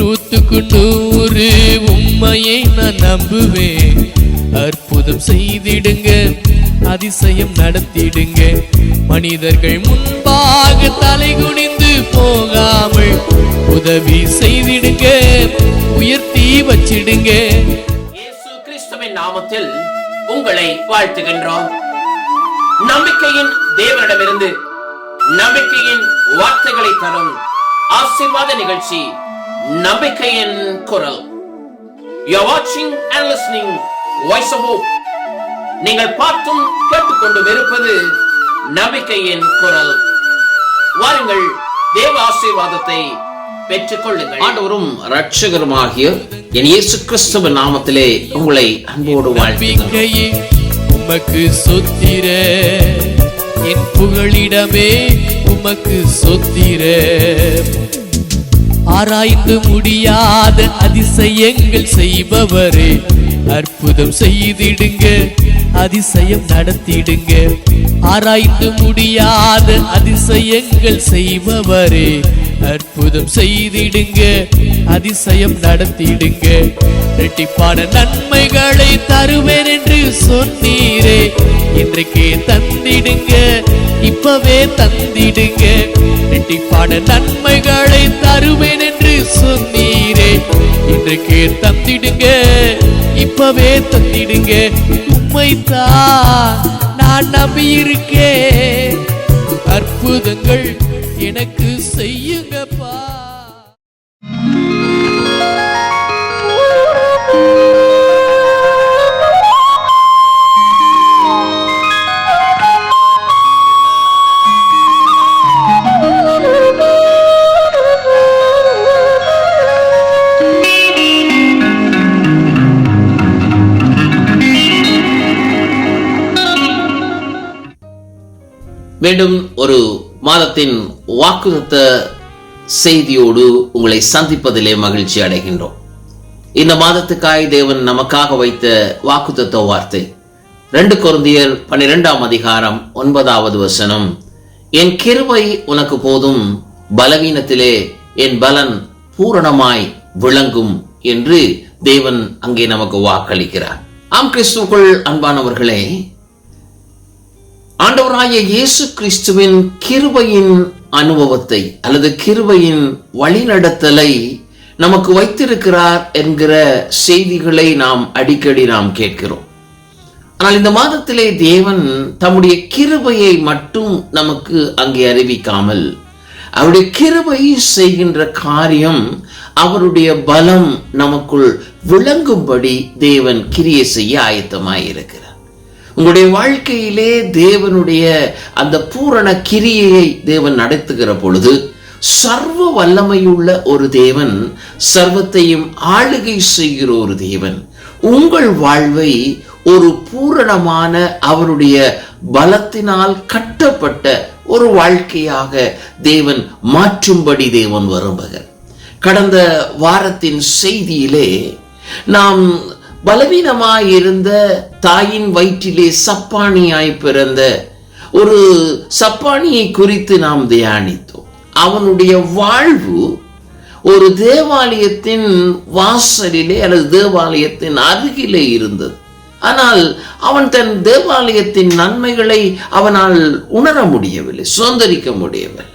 நூத்துக்கு நூறு உண்மையை நான் நம்புவேன். அற்புதம் செய்திடுங்க அதிசயம் நடத்திடுங்க. மனிதர்கள் முன்பாக தலை குனிந்து போகாமல் உதவி செய்திடுங்க உயர்த்தி வச்சிடுங்க. இயேசு கிறிஸ்துவின் நாமத்தில் உங்களை வாழ்த்துகின்றோம். நம்பிக்கையின் தேவனிடமிருந்து நம்பிக்கையின் வார்த்தைகளை தரும் ஆசீர்வாத நிகழ்ச்சி நம்பிக்கையின் குரல். You are watching and listening Voice of Hope. நீங்கள் பார்த்தும் கேட்டுக்கொண்டும் இருப்பது நம்பிக்கையின் குரல். வாருங்கள் தேவ ஆசீர்வாதத்தை பெற்றுக் கொள்ளுங்கள். ஆண்டவரும் ரட்சகருமாகிய என் இயேசு கிறிஸ்துவ நாமத்திலே உங்களை அன்போடு வாழ்த்துகிறேன் நம்பிக்கையே உமக்கு சொத்திர. என் புகழிடமே உமக்கு சொத்திர. ஆராய்ந்து முடியாத அதிசயங்கள் செய்பவரே. அற்புதம் செய்திடுங்க அதிசயம் நடத்திடுங்க. ஆராய்ந்து முடியாத அதிசயங்கள் செய்பவரே. அற்புதம் செய்திடுங்க அதிசயம் நடத்திடுங்க. ரெட்டிப்பான நன்மைகளை தருவேன் என்று சொன்னீரே. இன்றைக்கே தந்திடுங்க இப்பவே தந்திடுங்க. ரெட்டிப்பான நன்மைகளை தருவேன் என்று சொன்னீரே. இன்றைக்கே தந்திடுங்க இப்பவே தந்திடுங்க. உண்மைத்தான் நான் நம்பியிருக்கேன். அற்புதங்கள் எனக்கு செய்யுங்கப்பா. மீண்டும் ஒரு மாதத்தின் வாக்குத்த செய்தியோடு உங்களை சந்திப்பதிலே மகிழ்ச்சி அடைகின்றோம். இந்த மாதத்துக்காய் தேவன் நமக்காக வைத்த வாக்குத்த வார்த்தை. ரெண்டு கொருந்தியர் பன்னிரெண்டாம் அதிகாரம் ஒன்பதாவது வசனம். என் கிருபை உனக்கு போதும் பலவீனத்திலே என் பலன் பூரணமாய் விளங்கும் என்று தேவன் அங்கே நமக்கு வாக்களிக்கிறார். ஆம் கிறிஸ்துக்குள் அன்பானவர்களே ஆண்டவராய இயேசு கிறிஸ்துவின் கிருபையின் அனுபவத்தை அல்லது கிருபையின் வழிநடத்தலை நமக்கு வைத்திருக்கிறார் என்கிற செய்திகளை நாம் அடிக்கடி நாம் கேட்கிறோம். ஆனால் இந்த மாதத்திலே தேவன் தம்முடைய கிருபையை மட்டும் நமக்கு அங்கே அறிவிக்காமல் அவருடைய கிருபை செய்கின்ற காரியம் அவருடைய பலம் நமக்குள் விளங்கும்படி தேவன் கிரியை செய்ய ஆயத்தமாயிருக்கிறார். உங்களுடைய வாழ்க்கையிலே தேவனுடைய அந்த பூரண கிரியையை தேவன் நடத்துகிற பொழுது சர்வ வல்லமையுள்ள ஒரு தேவன் சர்வத்தையும் ஆளுகை செய்கிற ஒரு தேவன். உங்கள் வாழ்வை ஒரு பூரணமான அவருடைய பலத்தினால் கட்டப்பட்ட ஒரு வாழ்க்கையாக தேவன் மாற்றும்படி தேவன் வரும்பகர். கடந்த வாரத்தின் செய்தியிலே நாம் பலவீனமாயிருந்த தாயின் வயிற்றிலே சப்பானியாய் பிறந்த ஒரு சப்பானியை குறித்து நாம் தியானித்தோம். அவனுடைய வாழ்வு ஒரு தேவாலயத்தின் வாசலிலே அல்லது தேவாலயத்தின் அருகிலே இருந்தது. ஆனால் அவன் தன் தேவாலயத்தின் நன்மைகளை அவனால் உணர முடியவில்லை சுதந்திரிக்க முடியவில்லை.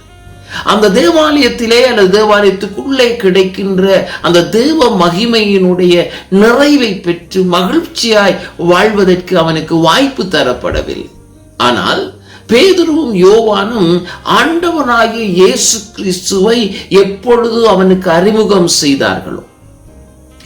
அந்த தேவாலயத்திலே அல்லது தேவாலயத்துக்குள்ளே கிடைக்கின்ற அந்த தேவ மகிமையினுடைய நிறைவை பெற்று மகிழ்ச்சியாய் வாழ்வதற்கு அவனுக்கு வாய்ப்பு தரப்படவில்லை. ஆனால் பேதுருவும் யோவானும் ஆண்டவனாகிய இயேசு கிறிஸ்துவை எப்பொழுது அவனுக்கு அறிமுகம் செய்தார்களோ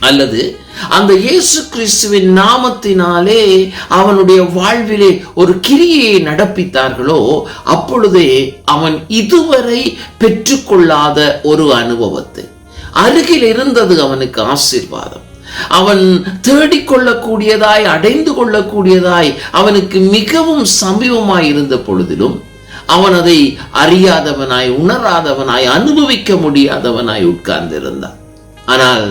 அல்லது அந்த இயேசு கிறிஸ்துவின் நாமத்தினாலே அவனுடைய வாழ்விலே ஒரு கிரியையை நடப்பித்தார்களோ அப்பொழுதே அவன் இதுவரை பெற்றுக்கொள்ளாத ஒரு அனுபவத்தை. அருகில் இருந்தது அவனுக்கு ஆசீர்வாதம். அவன் தேடிக்கொள்ளக்கூடியதாய் அடைந்து கொள்ளக்கூடியதாய் அவனுக்கு மிகவும் சமீபமாய் இருந்த பொழுதிலும் அவன் அதை அறியாதவனாய் உணராதவனாய் அனுபவிக்க முடியாதவனாய் உட்கார்ந்திருந்தான். ஆனால்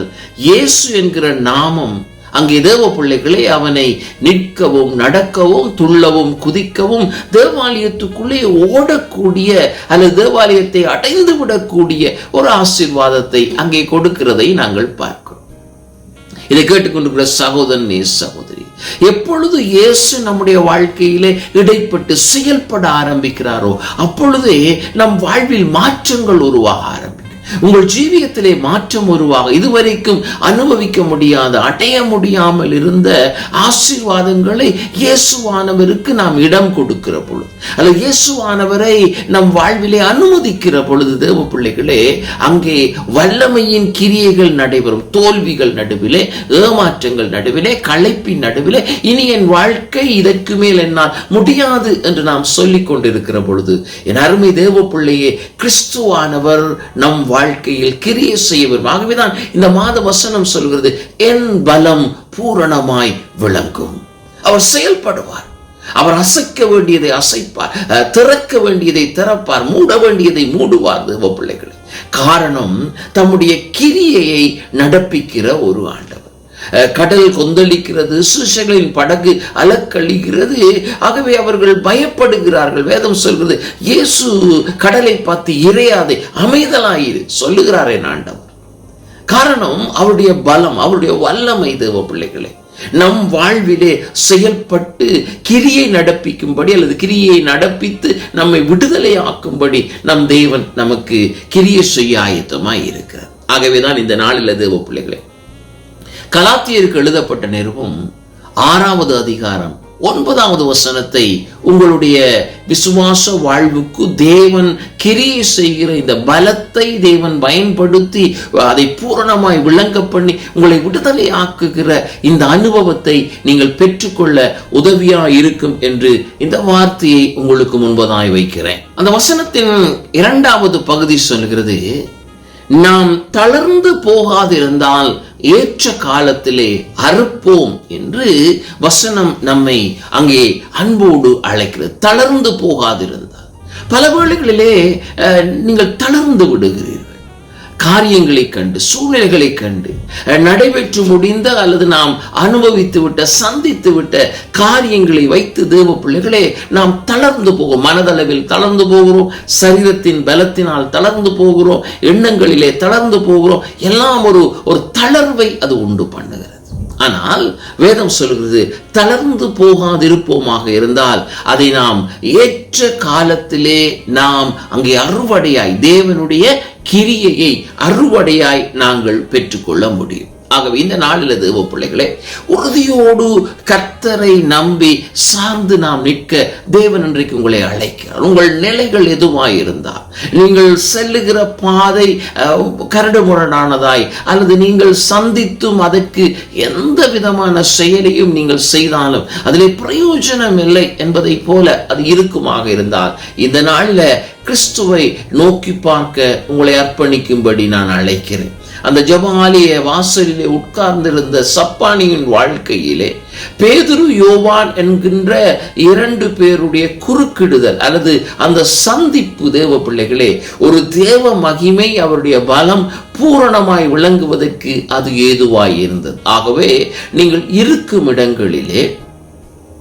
இயேசு என்கிற நாமம் அங்கே தேவ பிள்ளைகளே அவனை நிற்கவும் நடக்கவும் துள்ளவும் குதிக்கவும் தேவாலயத்துக்குள்ளே ஓடக்கூடிய அல்லது தேவாலயத்தை அடைந்து விடக்கூடிய ஒரு ஆசீர்வாதத்தை அங்கே கொடுக்கிறதை நாங்கள் பார்க்கிறோம். இதை கேட்டுக்கொண்டிருக்கிற சகோதரனே சகோதரி எப்பொழுது இயேசு நம்முடைய வாழ்க்கையிலே இடைப்பட்டு செயல்பட ஆரம்பிக்கிறாரோ அப்பொழுதே நம் வாழ்வில் மாற்றங்கள் உருவாக ஆரம்பிக்கும். உங்கள் ஜீவியத்திலே மாற்றம் உருவாக இதுவரைக்கும் அனுபவிக்க முடியாத அடைய முடியாமல் இருந்த ஆசீர்வாதங்களை இயேசுவானவருக்கு நாம் இடம் கொடுக்கிற பொழுது அல்ல இயேசுவானவரை நம் வாழ்விலே அனுமதிக்கிற பொழுது தேவ பிள்ளைகளே அங்கே வல்லமையின் கிரியைகள் நடைபெறும் தோல்விகள் நடுவிலே ஏமாற்றங்கள் நடுவிலே களைப்பின் நடுவிலே இனி என் வாழ்க்கை இதற்கு மேல் என்னால் முடியாது என்று நாம் சொல்லிக் கொண்டிருக்கிற பொழுது என் அருமை தேவ பிள்ளையே கிறிஸ்துவானவர் நம் வாழ்க்கையில் கிரிய செய்ய வரும் ஆகவேதான் இந்த மாத வசனம் சொல்கிறது என் பலம் பூரணமாய் விளங்கும். அவர் செயல்படுவார். அவர் அசைக்க வேண்டியதை அசைப்பார். திறக்க வேண்டியதை திறப்பார். மூட வேண்டியதை மூடுவார் தேவ பிள்ளைகளை. காரணம் தம்முடைய கிரியையை நடப்பிக்கிற ஒரு ஆண்டு கடல் கொந்தளிக்கிறது சிறுஷங்களின் படகு அலக்கழிகிறது. ஆகவே அவர்கள் பயப்படுகிறார்கள். வேதம் சொல்கிறது இயேசு கடலை பார்த்து இறையாதே அமைதலாயிரு சொல்லுகிறாரே ஆண்டவர். காரணம் அவருடைய பலம் அவருடைய வல்லமை தேவ பிள்ளைகளே. நம் வாழ்விலே செயல்பட்டு கிரியை நடப்பிக்கும்படி அல்லது கிரியை நடப்பித்து நம்மை விடுதலை ஆக்கும்படி நம் தேவன் நமக்கு கிரியை செய்ய ஆயத்தமாய் இருக்கிறார் ஆகவேதான் இந்த நாளில் தேவ பிள்ளைகளே கலாத்தியருக்கு எழுதப்பட்ட நிருபம் ஆறாவது அதிகாரம் ஒன்பதாவது வசனத்தை உங்களுடைய விசுவாச வாழ்வுக்கு தேவன் கிரியை செய்கிற இந்த பலத்தை தேவன் பயன்படுத்தி அதை பூரணமாய் விளங்க பண்ணி உங்களை விடுதலை ஆக்குகிற இந்த அனுபவத்தை நீங்கள் பெற்றுக்கொள்ள உதவியா இருக்கும் என்று இந்த வார்த்தையை உங்களுக்கு முன்பதாய் வைக்கிறேன். அந்த வசனத்தின் இரண்டாவது பகுதி சொல்கிறது நாம் தளர்ந்து போகாதிருந்தால் ஏற்ற காலத்திலே அறுப்போம் என்று வசனம் நம்மை அங்கே அன்போடு அழைக்கிறது. தளர்ந்து போகாதிருந்தால். பல வேளைகளிலே அஹ், நீங்கள் தளர்ந்து விடுகிறீர்கள். காரியங்களை கண்டு சூழ்நிலைகளை கண்டு நடைபெற்று முடிந்த அல்லது நாம் அனுபவித்து விட்ட சந்தித்து விட்ட காரியங்களை வைத்து தேவ பிள்ளைகளே நாம் தளர்ந்து போகும் மனதளவில் தளர்ந்து போகிறோம். சரீரத்தின் பலத்தினால் தளர்ந்து போகிறோம். எண்ணங்களிலே தளர்ந்து போகிறோம். எல்லாம் ஒரு ஒரு தளர்வை அது உண்டு பண்ணுகிறது. ஆனால் வேதம் சொல்கிறது தளர்ந்து போகாதிருப்போமாக இருந்தால் அதை நாம் ஏற்ற காலத்திலே நாம் அங்கே அறுவடையாய் தேவனுடைய கிரியையை அறுவடையாய் நாங்கள் பெற்றுக்கொள்ள முடியும். ஆகவே இந்த நாளில் தேவ பிள்ளைகளே உறுதியோடு கர்த்தரை நம்பி சார்ந்து நாம் நிற்க தேவன் இன்றைக்கு உங்களை அழைக்கிறார். உங்கள் நிலைகள் எதுவாய் இருந்தால் நீங்கள் செல்லுகிற பாதை அஹ், கரடுமுரடானதாய் அல்லது நீங்கள் சந்தித்தும் அதற்கு எந்த விதமான செயலையும் நீங்கள் செய்தாலும் அதிலே பிரயோஜனம் இல்லை என்பதை போல அது இருக்குமாக இருந்தால் இந்த நாளில் கிறிஸ்துவை நோக்கி பார்க்க உங்களை அர்ப்பணிக்கும்படி நான் அழைக்கிறேன். அந்த ஜபாலிய வாசலிலே உட்கார்ந்திருந்த சப்பானியின் வாழ்க்கையிலே பேதுரு யோவான் என்கின்ற இரண்டு பேருடைய குறுக்கிடுதல் அல்லது அந்த சந்திப்பு தேவ பிள்ளைகளே ஒரு தேவ மகிமை அவருடைய பலம் பூரணமாய் விளங்குவதற்கு அது ஏதுவாய் இருந்தது. ஆகவே நீங்கள் இருக்கும் இடங்களிலே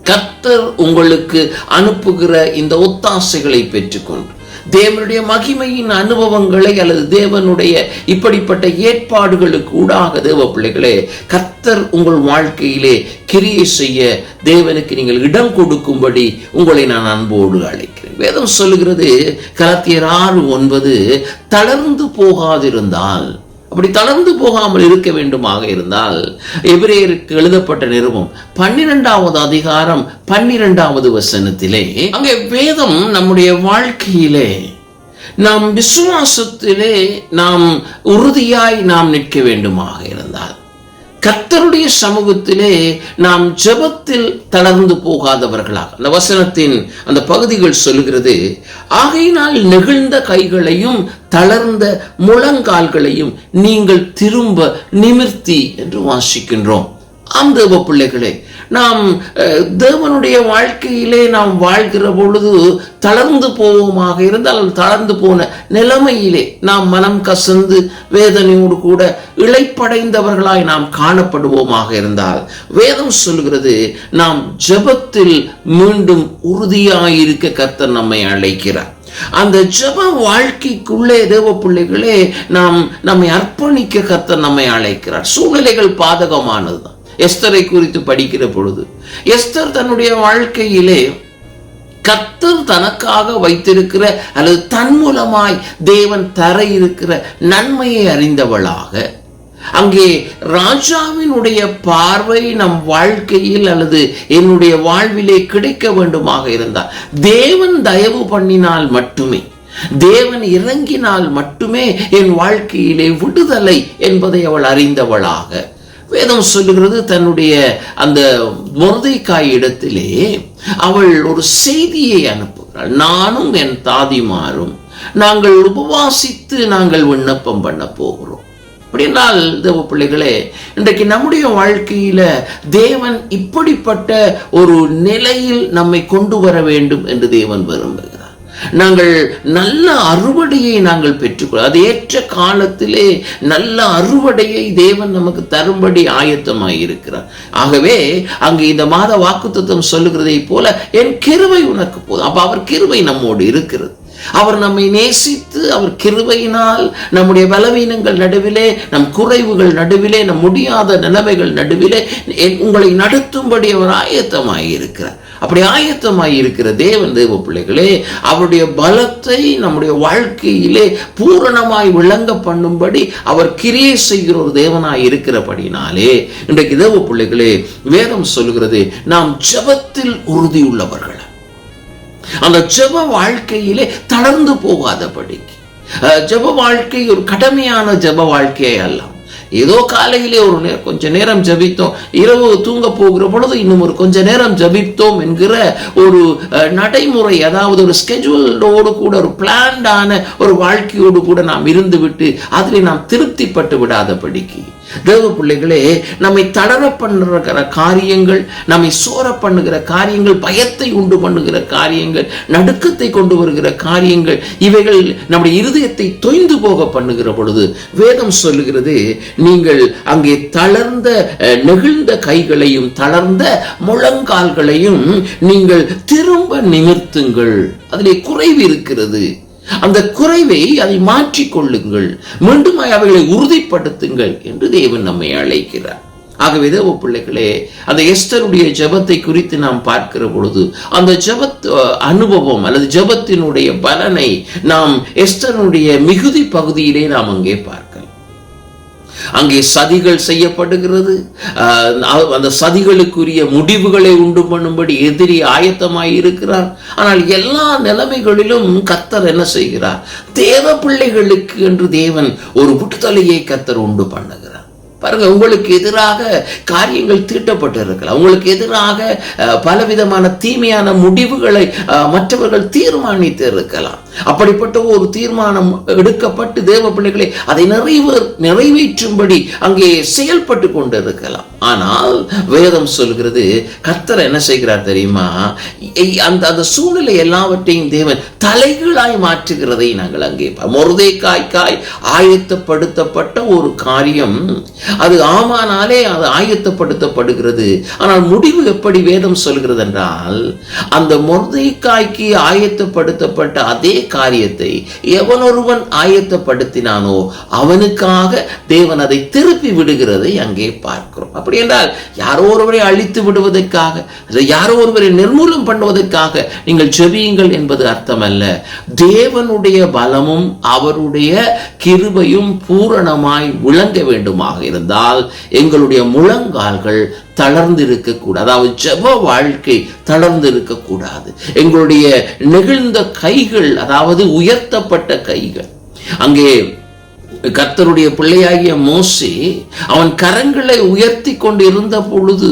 கத்தர் உங்களுக்கு அனுப்புகிற இந்த ஒத்தாசைகளை பெற்றுக்கொண்டு தேவனுடைய மகிமையின் அனுபவங்களை அல்லது தேவனுடைய இப்படிப்பட்ட ஏற்பாடுகளுக்கு ஊடாக தேவ பிள்ளைகளே கர்த்தர் உங்கள் வாழ்க்கையிலே கிரியை செய்ய தேவனுக்கு நீங்கள் இடம் கொடுக்கும்படி உங்களை நான் அன்போடு அழைக்கிறேன். வேதம் சொல்லுகிறது கலத்தியர் ஆறு ஒன்பது தளர்ந்து போகாதிருந்தால் அப்படி தளர்ந்து போகாமல் இருக்க வேண்டுமாக இருந்தால் எபிரேயருக்கு எழுதப்பட்ட நிறுவம் பன்னிரெண்டாவது அதிகாரம் பன்னிரெண்டாவது வசனத்திலே அங்கே வேதம் நம்முடைய வாழ்க்கையிலே நாம் விசுவாசத்திலே நாம் உறுதியாய் நாம் நிற்க வேண்டுமாக இருந்தால். கத்தருடைய சமூகத்திலே நாம் ஜெபத்தில் தளர்ந்து போகாதவர்களாக. அந்த வசனத்தின் அந்த பகுதிகள் சொல்கிறது ஆகையினால் நெகிழ்ந்த கைகளையும் தளர்ந்த முழங்கால்களையும் நீங்கள் திரும்ப நிமிர்த்தி என்று வாசிக்கின்றோம். ஆம் தேவ பிள்ளைகளே நாம் அஹ், தேவனுடைய வாழ்க்கையிலே நாம் வாழ்கிற பொழுது தளர்ந்து போவோமாக இருந்தால் தளர்ந்து போன நிலைமையிலே நாம் மனம் கசந்து வேதனையோடு கூட இழைப்படைந்தவர்களாய் நாம் காணப்படுவோமாக இருந்தால். வேதம் சொல்கிறது நாம் ஜெபத்தில் மீண்டும் உறுதியாயிருக்க கர்த்தர் நம்மை அழைக்கிறார். அந்த ஜெப வாழ்க்கைக்குள்ளே தேவ பிள்ளைகளே நாம் நம்மை அர்ப்பணிக்க கர்த்தர் நம்மை அழைக்கிறார். சூழ்நிலைகள் பாதகமானதுதான். எஸ்தரை குறித்து படிக்கிற பொழுது எஸ்தர் தன்னுடைய வாழ்க்கையிலே கத்தர் தனக்காக வைத்திருக்கிற அல்லது தன் மூலமாய் தேவன் தர இருக்கிற நன்மையை அறிந்தவளாக அங்கே ராஜாவினுடைய பார்வை நம் வாழ்க்கையில் அல்லது என்னுடைய வாழ்விலே கிடைக்க வேண்டுமாக இருந்தால் தேவன் தயவு பண்ணினால் மட்டுமே தேவன் இறங்கினால் மட்டுமே என் வாழ்க்கையிலே விடுதலை என்பதை அவள் அறிந்தவளாக வேதம் சொல்லுகிறது தன்னுடைய அந்த முருதைக்காய் இடத்திலே அவள் ஒரு செய்தியை அனுப்புகிறாள். நானும் என் தாதிமாரும் நாங்கள் உபவாசித்து நாங்கள் விண்ணப்பம் பண்ண போகிறோம். அப்படின்னால் தேவ பிள்ளைகளே இன்றைக்கு நம்முடைய வாழ்க்கையில தேவன் இப்படிப்பட்ட ஒரு நிலையில் நம்மை கொண்டு வர வேண்டும் என்று தேவன் விரும்புகிறார். நாங்கள் நல்ல அறுவடையை நாங்கள் பெற்றுக்கொள்ள அது ஏற்ற காலத்திலே நல்ல அறுவடையை தேவன் நமக்கு தரும்படி ஆயத்தமாக இருக்கிறார். ஆகவே அங்கு இந்த மாத வாக்குத்தத்தம் சொல்லுகிறதை போல என் கிருவை உனக்கு போதும். அப்ப அவர் கிருவை நம்மோடு இருக்கிறது. அவர் நம்மை நேசித்து அவர் கிருவையினால் நம்முடைய பலவீனங்கள் நடுவிலே நம் குறைவுகள் நடுவிலே நம் முடியாத நிலைமைகள் நடுவிலே உங்களை நடத்தும்படி அவர் ஆயத்தமாக இருக்கிறார். அப்படி ஆயத்தமாய் இருக்கிற தேவன் தேவ பிள்ளைகளே அவருடைய பலத்தை நம்முடைய வாழ்க்கையிலே பூரணமாய் விளங்க பண்ணும்படி அவர் கிரியை செய்கிற ஒரு தேவனாய் இருக்கிறபடினாலே இன்றைக்கு தேவ பிள்ளைகளே வேதம் சொல்லுகிறது நாம் ஜெபத்தில் உறுதியுள்ளவர்கள். அந்த ஜெப வாழ்க்கையிலே தளர்ந்து போகாதபடிக்கு. ஜப ஜெப வாழ்க்கை ஒரு கடமையான ஜெப வாழ்க்கையே அல்ல. ஏதோ காலையிலே ஒரு நேரம் கொஞ்ச நேரம் ஜபித்தோம். இரவு தூங்க போகிற பொழுது இன்னும் ஒரு கொஞ்ச நேரம் ஜபித்தோம் என்கிற ஒரு நடைமுறை அதாவது ஒரு ஸ்கெட்யூலோடு கூட ஒரு பிளான்டான ஒரு வாழ்க்கையோடு கூட நாம் இருந்து விட்டு அதில் நாம் திருப்திப்பட்டு விடாதபடிக்கு. தேவ பிள்ளைகளே நம்மை தளர பண்ணுகிற காரியங்கள் நம்மை சோர பண்ணுகிற காரியங்கள் பயத்தை உண்டு பண்ணுகிற காரியங்கள் நடுக்கத்தை கொண்டு வருகிற காரியங்கள் இவைகள் நம்முடைய இருதயத்தை தொய்ந்து போக பண்ணுகிற பொழுது வேதம் சொல்லுகிறது நீங்கள் அங்கே தளர்ந்த அஹ், நெகிழ்ந்த கைகளையும் தளர்ந்த முழங்கால்களையும் நீங்கள் திரும்ப நிமிர்த்துங்கள். அதிலே குறைவு இருக்கிறது. அந்த குறைவை அதை மாற்றிக் கொள்ளுங்கள் மீண்டும் அவைகளை உறுதிப்படுத்துங்கள் என்று தேவன் நம்மை அழைக்கிறார். ஆகவே தேவ பிள்ளைகளே அந்த எஸ்தருடைய ஜெபத்தை குறித்து நாம் பார்க்கிற பொழுது அந்த ஜெபத் அனுபவம் அல்லது ஜெபத்தினுடைய பலனை நாம் எஸ்தருடைய மிகுதி பகுதியிலே நாம் அங்கே பார்க்கலாம். அங்கே சதிகள் செய்யப்படுகிறது. அந்த சதிகளுக்குரிய முடிவுகளை உண்டு பண்ணும்படி எதிரி ஆயத்தமாய் இருக்கிறார். ஆனால் எல்லா நிலைமைகளிலும் கத்தர் என்ன செய்கிறார்? தேவ பிள்ளைகளுக்கு என்று தேவன் ஒரு விடுதலையை கத்தர் உண்டு பண்ணுகிறார். பாருங்க உங்களுக்கு எதிராக காரியங்கள் தீட்டப்பட்டு இருக்கலாம் உங்களுக்கு எதிராக பலவிதமான தீமையான முடிவுகளை அஹ், மற்றவர்கள் தீர்மானித்து இருக்கலாம் அப்படிப்பட்ட ஒரு தீர்மானம் எடுக்கப்பட்டு தேவ பிள்ளைகளை அதை நிறைவே நிறைவேற்றும்படி அங்கே செயல்பட்டு கொண்டிருக்கலாம். ஆனால் வேதம் சொல்கிறது கர்த்தர் என்ன செய்கிறார் தெரியுமா? அந்த அந்த சூழ்நிலை எல்லாவற்றையும் தேவன் தலைகளாய் மாற்றுகிறதை நாங்கள் அங்கே முருதை காய்க்காய் ஆயத்தப்படுத்தப்பட்ட ஒரு காரியம். அது ஆமானாலே அது ஆயத்தப்படுத்தப்படுகிறது. ஆனால் முடிவு எப்படி வேதம் சொல்கிறது என்றால் அந்த முருதைக்காய்க்கு ஆயத்தப்படுத்தப்பட்ட அதே காரியத்தை எவனொருவன் ஆயத்தப்படுத்தினானோ அவனுக்காக தேவன் அதை திருப்பி விடுகிறதை அங்கே பார்க்கிறோம். அப்படி என்றால் யாரோ ஒருவரை அழித்து விடுவதற்காக யாரோ ஒருவரை நிர்மூலம் பண்ணுவதற்காக நீங்கள் செபியுங்கள் என்பது அர்த்தமல்ல. தேவனுடைய பலமும் அவருடைய கிருபையும் பூரணமாய் விளங்க வேண்டுமாக இருந்தால் எங்களுடைய முழங்கால்கள் தளர்ந்து இருக்கக்கூடாது அதாவது ஜப வாழ்க்கை தளர்ந்து இருக்கக்கூடாது எங்களுடைய நெகிழ்ந்த கைகள் அதாவது உயர்த்தப்பட்ட கைகள். அங்கே கர்த்தருடைய பிள்ளையாகிய மோசி அவன் கரங்களை உயர்த்தி கொண்டு இருந்த பொழுது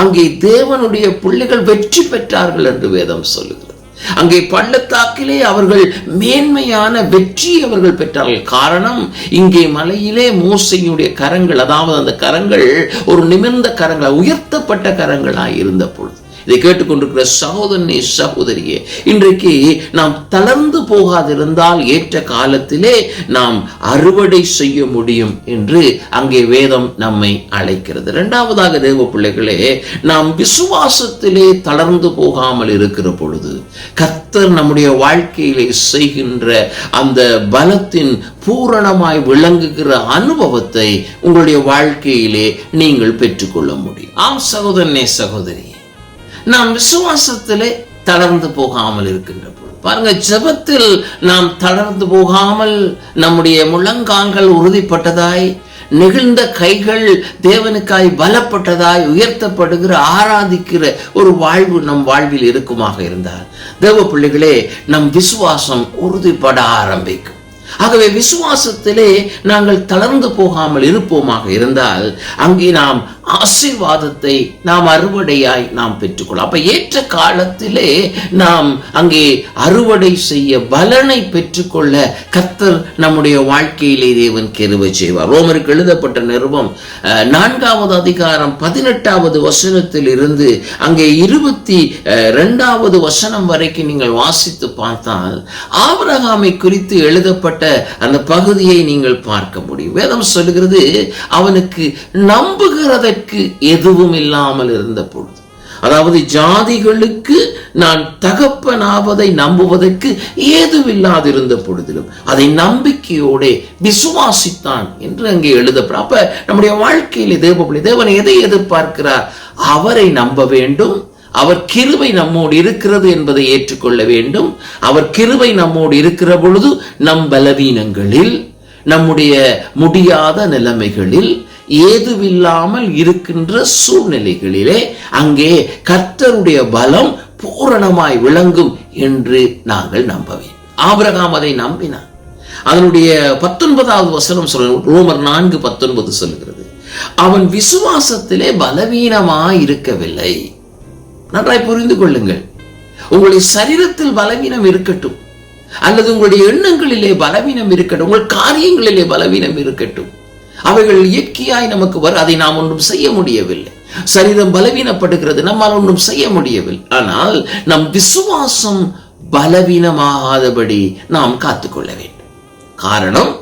அங்கே தேவனுடைய பிள்ளைகள் வெற்றி பெற்றார்கள் என்று வேதம் சொல்லுது. அங்கே பள்ளத்தாக்கிலே அவர்கள் மேன்மையான வெற்றி அவர்கள் பெற்றார்கள். காரணம் இங்கே மலையிலே மோசையுடைய கரங்கள் அதாவது அந்த கரங்கள் ஒரு நிமிர்ந்த கரங்கள் உயர்த்தப்பட்ட கரங்களாய் இருந்த பொழுது இதை கேட்டுக்கொண்டிருக்கிற சகோதரனே சகோதரியே இன்றைக்கு நாம் தளர்ந்து போகாதிருந்தால் ஏற்ற காலத்திலே நாம் அறுவடை செய்ய முடியும் என்று அங்கே வேதம் நம்மை அழைக்கிறது. இரண்டாவதாக தேவ பிள்ளைகளே நாம் விசுவாசத்திலே தளர்ந்து போகாமல் இருக்கிற பொழுது கத்தர் நம்முடைய வாழ்க்கையிலே செய்கின்ற அந்த பலத்தின் பூரணமாய் விளங்குகிற அனுபவத்தை உங்களுடைய வாழ்க்கையிலே நீங்கள் பெற்றுக்கொள்ள முடியும். ஆம் சகோதரனே சகோதரி. நாம் விசுவாசத்திலே தளர்ந்து போகாமல் இருக்கின்ற பொழுது பாருங்க ஜபத்தில் நாம் தளர்ந்து போகாமல் நம்முடைய முழங்கால்கள் உறுதிப்பட்டதாய் நெகிழ்ந்த கைகள் தேவனுக்காய் பலப்பட்டதாய் உயர்த்தப்படுகிற ஆராதிக்கிற ஒரு வாழ்வு நம் வாழ்வில் இருக்குமாக இருந்தால் தேவ பிள்ளைகளே நம் விசுவாசம் உறுதிப்பட ஆரம்பிக்கும். ஆகவே விசுவாசத்திலே நாங்கள் தளர்ந்து போகாமல் இருப்போமாக இருந்தால் அங்கே நாம் ஆசீர்வாதத்தை நாம் அறுவடையாய் நாம் பெற்றுக்கொள்ள அப்ப ஏற்ற காலத்திலே நாம் அங்கே அறுவடை செய்ய பலனை பெற்றுக்கொள்ள கத்தர் நம்முடைய வாழ்க்கையிலே தேவன் கெருவை செய்வார். ரோமருக்கு எழுதப்பட்ட நிறுவம் நான்காவது அதிகாரம் பதினெட்டாவது வசனத்தில் இருந்து அங்கே இருபத்தி அஹ், வசனம் வரைக்கும் நீங்கள் வாசித்து பார்த்தால் ஆபரகாமை குறித்து எழுதப்பட்ட அந்த பகுதியை நீங்கள் பார்க்க முடியும். வேதம் சொல்லுகிறது அவனுக்கு எனக்கு எதுவும் இல்லாமல் இருந்த பொழுது. அதாவது ஜாதிகளுக்கு நான் தகப்பனாவதை நம்புவதற்கு ஏதுவில்லாதிருந்த பொழுதிலும் அதை நம்பிக்கையோட விசுவாசித்தான் என்று அங்கே எழுதப்படும். அப்ப நம்முடைய வாழ்க்கையிலே தேவப்படி தேவன் எதை எதிர்பார்க்கிறார்? அவரை நம்ப வேண்டும். அவர் கிருவை நம்மோடு இருக்கிறது என்பதை ஏற்றுக்கொள்ள வேண்டும். அவர் கிருவை நம்மோடு இருக்கிற பொழுது நம் பலவீனங்களில் நம்முடைய முடியாத நிலைமைகளில் ஏதுவில்லாமல் இருக்கின்ற சூழ்நிலைகளிலே அங்கே கர்த்தருடைய பலம் பூரணமாய் விளங்கும் என்று நாங்கள் நம்ப ஆபிரகாம் அதை நம்பினார் அதனுடைய பத்தொன்பதாவது வசனம் சொல்ல ரோமர் நான்கு பத்தொன்பது சொல்கிறது அவன் விசுவாசத்திலே பலவீனமாய் இருக்கவில்லை. நன்றாய் புரிந்து கொள்ளுங்கள். உங்களுடைய சரீரத்தில் பலவீனம் இருக்கட்டும். அல்லது உங்களுடைய எண்ணங்களிலே பலவீனம் இருக்கட்டும். உங்கள் காரியங்களிலே பலவீனம் இருக்கட்டும். அவைகள் இயற்கையாய் நமக்கு வர அதை நாம் ஒன்றும் செய்ய முடியவில்லை. சரீரம் பலவீனப்படுகிறது நம்மால் ஒன்றும் செய்ய முடியவில்லை. ஆனால் நம் விசுவாசம் பலவீனமாகாதபடி நாம் காத்துக்கொள்ள வேண்டும். காரணம்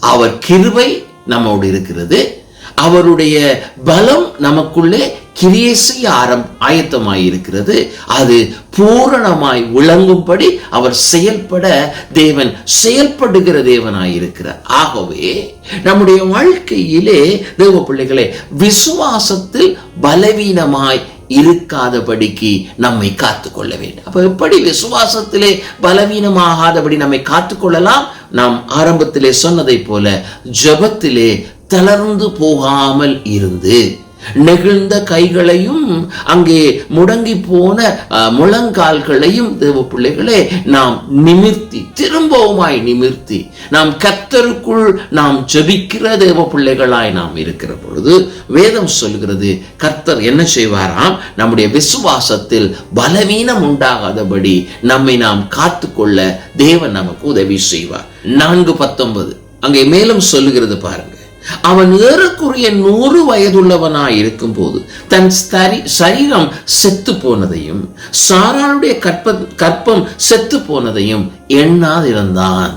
அவர் கிருவை நம்மோடு இருக்கிறது. அவருடைய பலம் நமக்குள்ளே கிரியை செய்ய ஆரம் ஆயத்தமாயிருக்கிறது. அது பூரணமாய் விளங்கும்படி அவர் செயல்பட தேவன் செயல்படுகிற தேவனாயிருக்கிறார். ஆகவே நம்முடைய வாழ்க்கையிலே தேவ பிள்ளைகளே விசுவாசத்தில் பலவீனமாய் இருக்காதபடிக்கு நம்மை காத்துக்கொள்ள வேண்டும். அப்ப எப்படி விசுவாசத்திலே பலவீனமாகாதபடி நம்மை காத்துக்கொள்ளலாம்? நாம் ஆரம்பத்திலே சொன்னதைப் போல ஜெபத்திலே தளர்ந்து போகாமல் இருந்து நெகிழ்ந்த கைகளையும் அங்கே முடங்கி போன முழங்கால்களையும் தேவ பிள்ளைகளே நாம் நிமிர்த்தி திரும்பவுமாய் நிமிர்த்தி நாம் கத்தருக்குள் நாம் ஜபிக்கிற தேவ பிள்ளைகளாய் நாம் இருக்கிற பொழுது வேதம் சொல்கிறது கர்த்தர் என்ன செய்வாராம்? நம்முடைய விசுவாசத்தில் பலவீனம் உண்டாகாதபடி நம்மை நாம் காத்துக்கொள்ள தேவன் நமக்கு உதவி செய்வார். நான்கு பத்தொன்பது. அங்கே மேலும் சொல்லுகிறது பாருங்க அவன் ஏறக்குறைய நூறு வயதுள்ளவனாய் இருக்கும் போது தன் ஸ்தரி- சரீரம் செத்து போனதையும் சாராளுடைய கற்ப கற்பம் செத்து போனதையும் எண்ணாதிருந்தான்.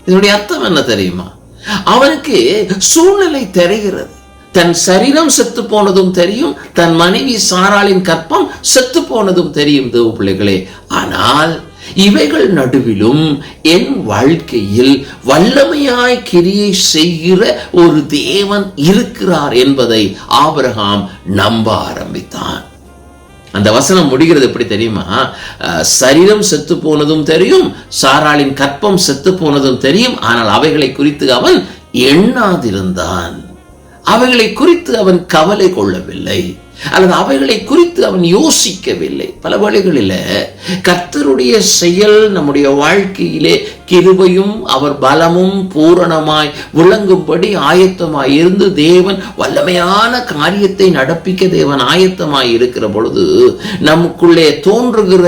இதனுடைய அர்த்தம் என்ன தெரியுமா? அவனுக்கு சூழ்நிலை தெரிகிறது. தன் சரீரம் செத்து போனதும் தெரியும் தன் மனைவி சாராளின் கற்பம் செத்து போனதும் தெரியும் தேவ பிள்ளைகளே ஆனால் இவைகள் நடுவிலும் என் வாழ்க்கையில் வல்லமையாய் கிரியை செய்கிற ஒரு தேவன் இருக்கிறார் என்பதை ஆபிரகாம் நம்ப ஆரம்பித்தான். அந்த வசனம் முடிகிறது எப்படி தெரியுமா? சரீரம் செத்து போனதும் தெரியும் சாராளின் கற்பம் செத்து போனதும் தெரியும் ஆனால் அவைகளை குறித்து அவன் எண்ணாதிருந்தான். அவைகளை குறித்து அவன் கவலை கொள்ளவில்லை. அல்லது அவைகளை குறித்து அவன் யோசிக்கவில்லை. பல வழிகளில் கர்த்தருடைய செயல் நம்முடைய வாழ்க்கையிலே கிருபையும் அவர் பலமும் பூரணமாய் விளங்கும்படி ஆயத்தமாய் இருந்து தேவன் வல்லமையான காரியத்தை நடப்பிக்க தேவன் ஆயத்தமாய் இருக்கிற பொழுது நமக்குள்ளே தோன்றுகிற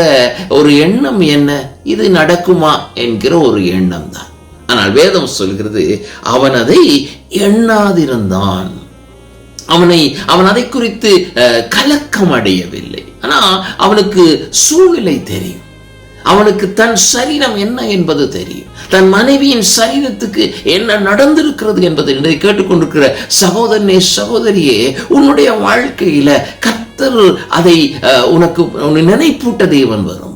ஒரு எண்ணம் என்ன? இது நடக்குமா என்கிற ஒரு எண்ணம் தான் ஆனால் வேதம் சொல்கிறது அவன் அதை எண்ணாதிருந்தான். அவனை அவன் அதை குறித்து அஹ், கலக்கம் அடையவில்லை. ஆனா அவனுக்கு சூழ்நிலை தெரியும். அவனுக்கு தன் சரீரம் என்ன என்பது தெரியும். தன் மனைவியின் சரீரத்துக்கு என்ன நடந்திருக்கிறது என்பதை இன்றைக்கு கேட்டுக்கொண்டிருக்கிற சகோதரனே சகோதரியே உன்னுடைய வாழ்க்கையில கத்தர் அதை அஹ், உனக்கு நினைப்பூட்ட தேவன் வரும்.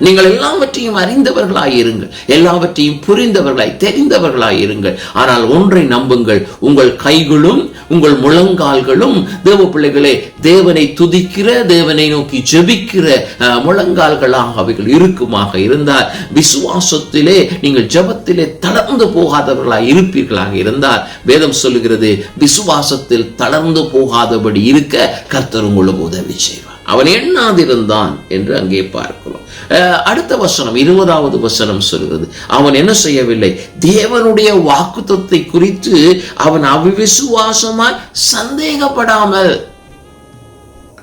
நீங்கள் எல்லாவற்றையும் அறிந்தவர்களாய் இருங்கள். எல்லாவற்றையும் புரிந்தவர்களாய் தெரிந்தவர்களாய் இருங்கள். ஆனால் ஒன்றை நம்புங்கள். உங்கள் கைகளும் உங்கள் முழங்கால்களும் தேவ பிள்ளைகளே தேவனை துதிக்கிற தேவனை நோக்கி ஜெபிக்கிற அஹ், முழங்கால்களாக அவைகள் இருக்குமாக இருந்தால் விசுவாசத்திலே நீங்கள் ஜெபத்திலே தளர்ந்து போகாதவர்களாய் இருப்பீர்களாக இருந்தால் வேதம் சொல்லுகிறது விசுவாசத்தில் தளர்ந்து போகாதபடி இருக்க கர்த்தர் உங்களுக்கு உதவி செய்வார். அவன் எண்ணாதிருந்தான் என்று அங்கே பார்க்கிறோம். அஹ், அடுத்த வசனம் இருபதாவது வசனம் சொல்கிறது. அவன் என்ன செய்யவில்லை? தேவனுடைய வாக்குத்தத்தை குறித்து அவன் அவிவிசுவாசமாய் சந்தேகப்படாமல்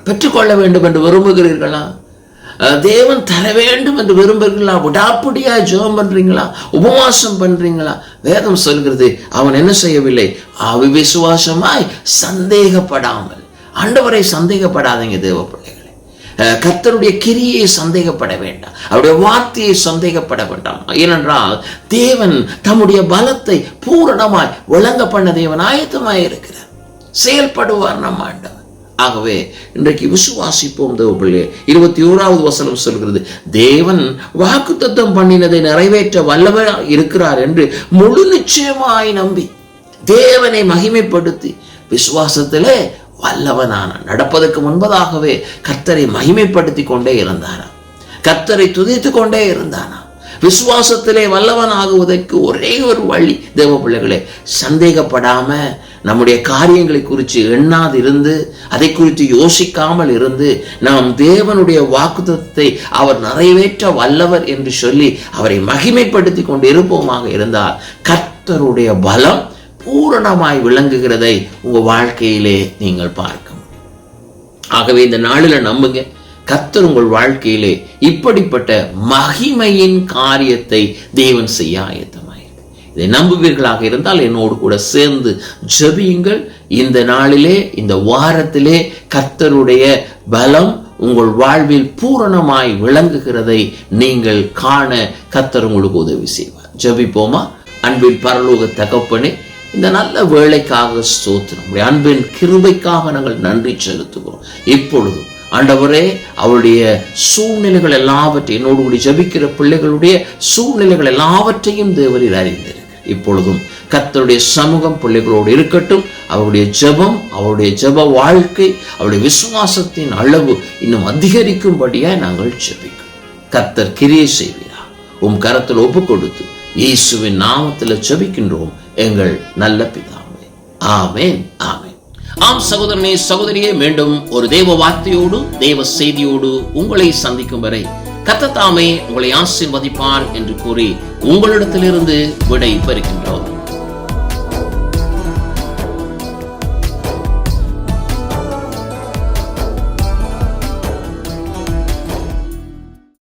பெற்றுக்கொள்ள வேண்டும் என்று விரும்புகிறீர்களா? அஹ், தேவன் தர வேண்டும் என்று விரும்புகிறீங்களா விடாப்படியா ஜெபம் பண்றீங்களா? உபவாசம் பண்றீங்களா? வேதம் சொல்கிறது அவன் என்ன செய்யவில்லை? அவிவிசுவாசமாய் சந்தேகப்படாமல். ஆண்டவரை சந்தேகப்படாதீங்க தேவப்படும் பிள்ளைகளே கர்த்தருடைய கிரியை சந்தேகப்பட வேண்டாம். அவருடைய வார்த்தையை சந்தேகப்பட வேண்டாம். ஏனென்றால் தேவன் தம்முடைய பலத்தை பூரணமாய் வழங்க பண்ண தேவன் ஆயத்தமாய் இருக்கிறார். செயல்படுவார் நம்ம ஆண்டவர். ஆகவே இன்றைக்கு விசுவாசிப்போம் தேவபிள்ளே இருபத்தி ஓராவது வசனம் சொல்கிறது தேவன் வாக்குத்தத்தம் பண்ணினதை நிறைவேற்ற வல்லவரா இருக்கிறார் என்று முழு நிச்சயமாய் நம்பி தேவனை மகிமைப்படுத்தி விசுவாசத்திலே வல்லவனான. நடப்பதற்கு முன்பதாகவே கர்த்தரை மகிமைப்படுத்தி கொண்டே இருந்தானா கர்த்தரை துதித்து கொண்டே இருந்தானா விசுவாசத்திலே வல்லவன் ஆகுவதற்கு ஒரே ஒரு வழி தேவ பிள்ளைகளே சந்தேகப்படாம நம்முடைய காரியங்களை குறித்து எண்ணாது இருந்து அதை குறித்து யோசிக்காமல் இருந்து நாம் தேவனுடைய வாக்குத்தத்தை அவர் நிறைவேற்ற வல்லவர் என்று சொல்லி அவரை மகிமைப்படுத்தி கொண்டு இருப்போமாக இருந்தால் கர்த்தருடைய பலம் பூரணமாய் விளங்குகிறதை உங்க வாழ்க்கையிலே நீங்கள் பார்க்க முடியும். ஆகவே இந்த நாளில நம்புங்க கத்தர் உங்கள் வாழ்க்கையிலே இப்படிப்பட்ட மகிமையின் காரியத்தை தேவன் செய்ய ஆயத்தமாயிருக்கு. இதை நம்புவீர்களாக இருந்தால் என்னோடு கூட சேர்ந்து ஜெபியுங்கள். இந்த நாளிலே இந்த வாரத்திலே கத்தருடைய பலம் உங்கள் வாழ்வில் பூரணமாய் விளங்குகிறதை நீங்கள் காண கத்தர் உங்களுக்கு உதவி செய்வார். ஜெபிப்போமா? அன்பின் பரலோக தகப்பனே இந்த நல்ல வேலைக்காக ஸ்தோத்திரம். அன்பின் கிருபைக்காக நாங்கள் நன்றி செலுத்துகிறோம். இப்பொழுதும் ஆண்டவரே அவருடைய சூழ்நிலைகள் எல்லாவற்றையும் என்னோடு கூடி ஜபிக்கிற பிள்ளைகளுடைய சூழ்நிலைகள் எல்லாவற்றையும் தேவரில் அறிந்திருக்கு இப்பொழுதும் கத்தருடைய சமூகம் பிள்ளைகளோடு இருக்கட்டும். அவருடைய ஜபம் அவருடைய ஜப வாழ்க்கை அவருடைய விசுவாசத்தின் அளவு இன்னும் அதிகரிக்கும்படியாக நாங்கள் ஜபிக்கும் கத்தர் கிரியை செய்வீரா உம் கரத்தில் ஒப்பு கொடுத்து இயேசுவின் நாமத்தில் ஜபிக்கின்றோம். எங்கள் நல்ல பிதாவே. ஆமேன் ஆமேன். ஆம் சகோதரனே சகோதரியே மீண்டும் ஒரு தேவ வார்த்தையோடு தேவ செய்தியோடு உங்களை சந்திக்கும் வரை கத்தத்தாமே உங்களை ஆசீர்வதிப்பார் என்று கூறி உங்களிடத்திலிருந்து விடை பெறுகின்றோம்.